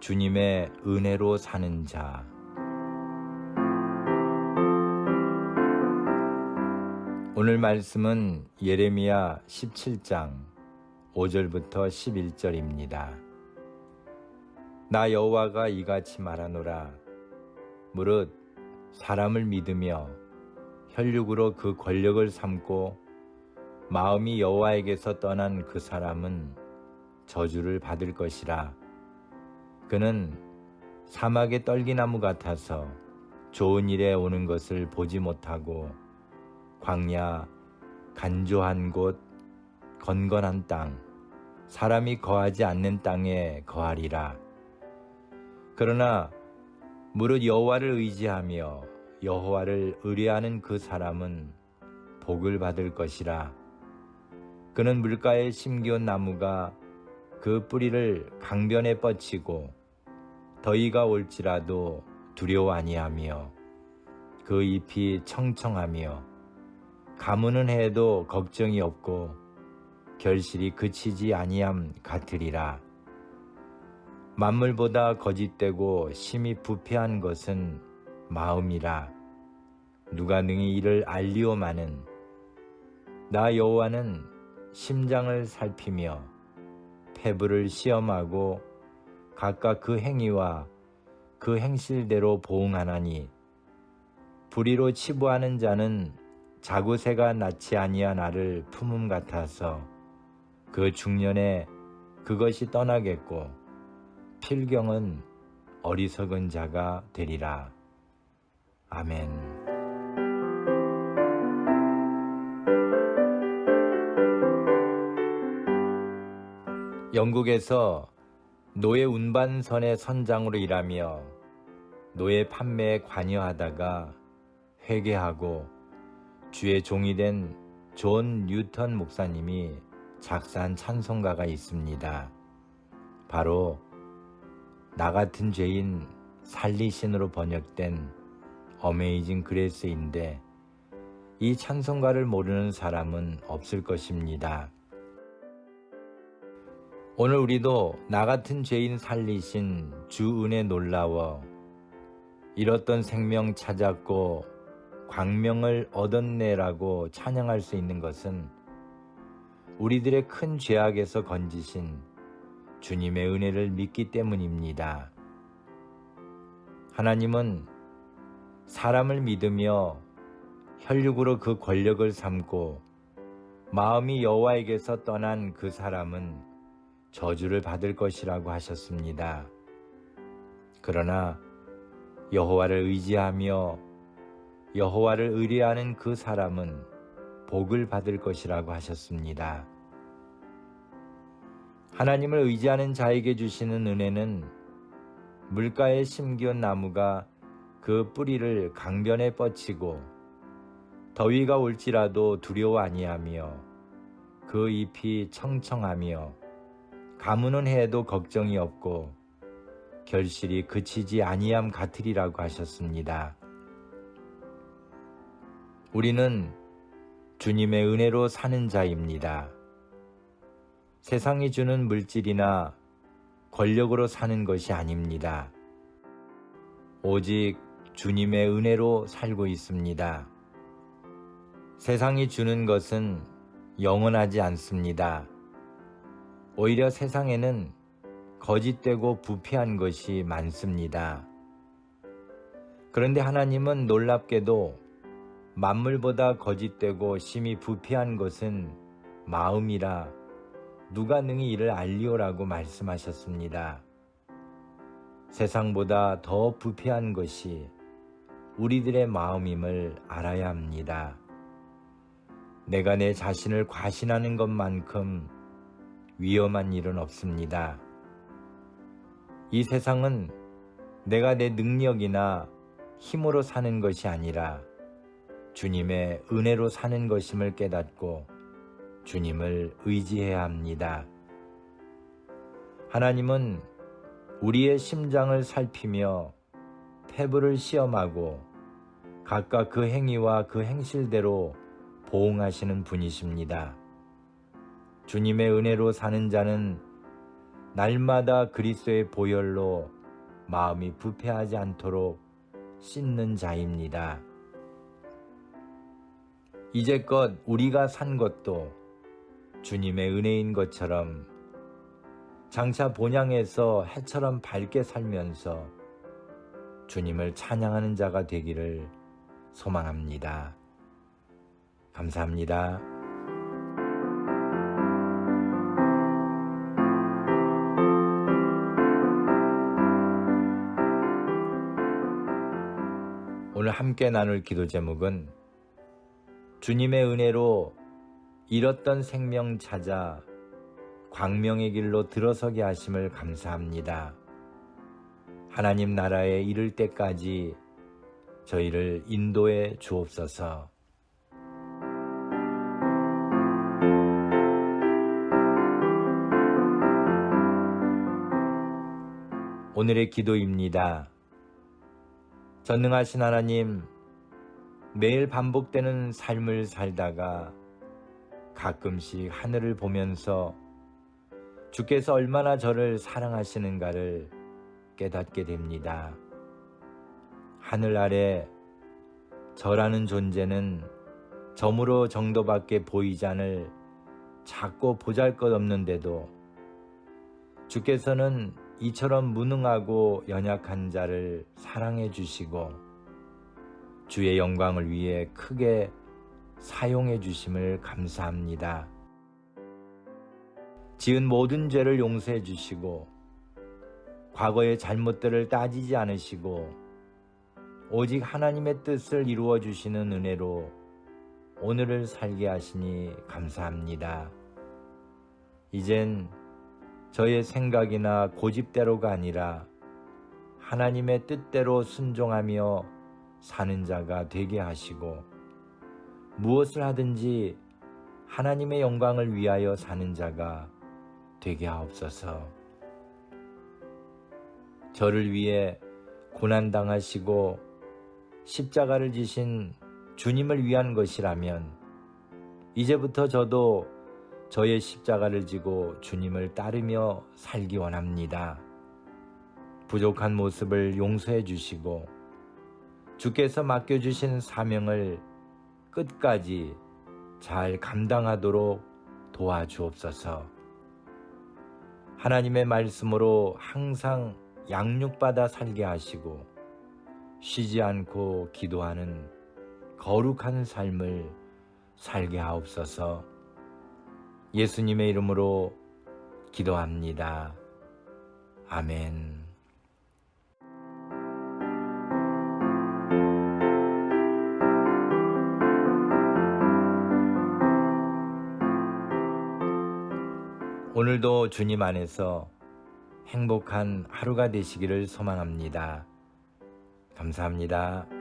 주님의 은혜로 사는 자. 오늘 말씀은 예레미야 17장 5절부터 11절입니다. 나 여호와가 이같이 말하노라. 무릇 사람을 믿으며 혈육으로 그 권력을 삼고 마음이 여호와에게서 떠난 그 사람은 저주를 받을 것이라. 그는 사막의 떨기나무 같아서 좋은 일에 오는 것을 보지 못하고 광야, 간조한 곳, 건건한 땅, 사람이 거하지 않는 땅에 거하리라. 그러나 무릇 여호와를 의지하며 여호와를 의뢰하는 그 사람은 복을 받을 것이라. 그는 물가에 심기온 나무가 그 뿌리를 강변에 뻗치고 더위가 올지라도 두려워 아니하며 그 잎이 청청하며 가무는 해도 걱정이 없고 결실이 그치지 아니함 같으리라. 만물보다 거짓되고 심히 부패한 것은 마음이라. 누가 능히 이를 알리오마는 나 여호와는 심장을 살피며 폐부를 시험하고 각각 그 행위와 그 행실대로 보응하나니 불의로 치부하는 자는 자구새가 낳지 아니한 알을 품음 같아서 그 중년에 그것이 떠나겠고 필경은 어리석은 자가 되리라. 아멘. 영국에서 노예 운반선의 선장으로 일하며 노예 판매에 관여하다가 회개하고 주의 종이 된 존 뉴턴 목사님이 작사한 찬송가가 있습니다. 바로 나 같은 죄인 살리신으로 번역된 어메이징 그레스인데 이 찬송가를 모르는 사람은 없을 것입니다. 오늘 우리도 나 같은 죄인 살리신 주 은혜 놀라워 잃었던 생명 찾았고 광명을 얻었네라고 찬양할 수 있는 것은 우리들의 큰 죄악에서 건지신 주님의 은혜를 믿기 때문입니다. 하나님은 사람을 믿으며 혈육으로 그 권력을 삼고 마음이 여호와에게서 떠난 그 사람은 저주를 받을 것이라고 하셨습니다. 그러나 여호와를 의지하며 여호와를 의뢰하는 그 사람은 복을 받을 것이라고 하셨습니다. 하나님을 의지하는 자에게 주시는 은혜는 물가에 심기온 나무가 그 뿌리를 강변에 뻗치고 더위가 올지라도 두려워 아니하며 그 잎이 청청하며 가무는 해도 걱정이 없고 결실이 그치지 아니함 같으리라고 하셨습니다. 우리는 주님의 은혜로 사는 자입니다. 세상이 주는 물질이나 권력으로 사는 것이 아닙니다. 오직 주님의 은혜로 살고 있습니다. 세상이 주는 것은 영원하지 않습니다. 오히려 세상에는 거짓되고 부패한 것이 많습니다. 그런데 하나님은 놀랍게도 만물보다 거짓되고 심히 부패한 것은 마음이라 누가 능히 이를 알리오라고 말씀하셨습니다. 세상보다 더 부패한 것이 우리들의 마음임을 알아야 합니다. 내가 내 자신을 과신하는 것만큼 위험한 일은 없습니다. 이 세상은 내가 내 능력이나 힘으로 사는 것이 아니라 주님의 은혜로 사는 것임을 깨닫고 주님을 의지해야 합니다. 하나님은 우리의 심장을 살피며 태부를 시험하고 각각 그 행위와 그 행실대로 보응하시는 분이십니다. 주님의 은혜로 사는 자는 날마다 그리스도의 보혈로 마음이 부패하지 않도록 씻는 자입니다. 이제껏 우리가 산 것도 주님의 은혜인 것처럼 장차 본향에서 해처럼 밝게 살면서 주님을 찬양하는 자가 되기를 소망합니다. 감사합니다. 함께 나눌 기도 제목은 주님의 은혜로 잃었던 생명 찾아 광명의 길로 들어서게 하심을 감사합니다. 하나님 나라에 이를 때까지 저희를 인도해 주옵소서. 오늘의 기도입니다. 전능하신 하나님, 매일 반복되는 삶을 살다가 가끔씩 하늘을 보면서 주께서 얼마나 저를 사랑하시는가를 깨닫게 됩니다. 하늘 아래 저라는 존재는 점으로 정도밖에 보이지 않을 작고 보잘 것 없는데도 주께서는 이처럼 무능하고 연약한 자를 사랑해 주시고 주의 영광을 위해 크게 사용해 주심을 감사합니다. 지은 모든 죄를 용서해 주시고 과거의 잘못들을 따지지 않으시고 오직 하나님의 뜻을 이루어 주시는 은혜로 오늘을 살게 하시니 감사합니다. 이젠 저의 생각이나 고집대로가 아니라 하나님의 뜻대로 순종하며 사는 자가 되게 하시고 무엇을 하든지 하나님의 영광을 위하여 사는 자가 되게 하옵소서. 저를 위해 고난당하시고 십자가를 지신 주님을 위한 것이라면 이제부터 저도 저의 십자가를 지고 주님을 따르며 살기 원합니다. 부족한 모습을 용서해 주시고 주께서 맡겨주신 사명을 끝까지 잘 감당하도록 도와주옵소서. 하나님의 말씀으로 항상 양육받아 살게 하시고 쉬지 않고 기도하는 거룩한 삶을 살게 하옵소서. 예수님의 이름으로 기도합니다. 아멘. 오늘도 주님 안에서 행복한 하루가 되시기를 소망합니다. 감사합니다.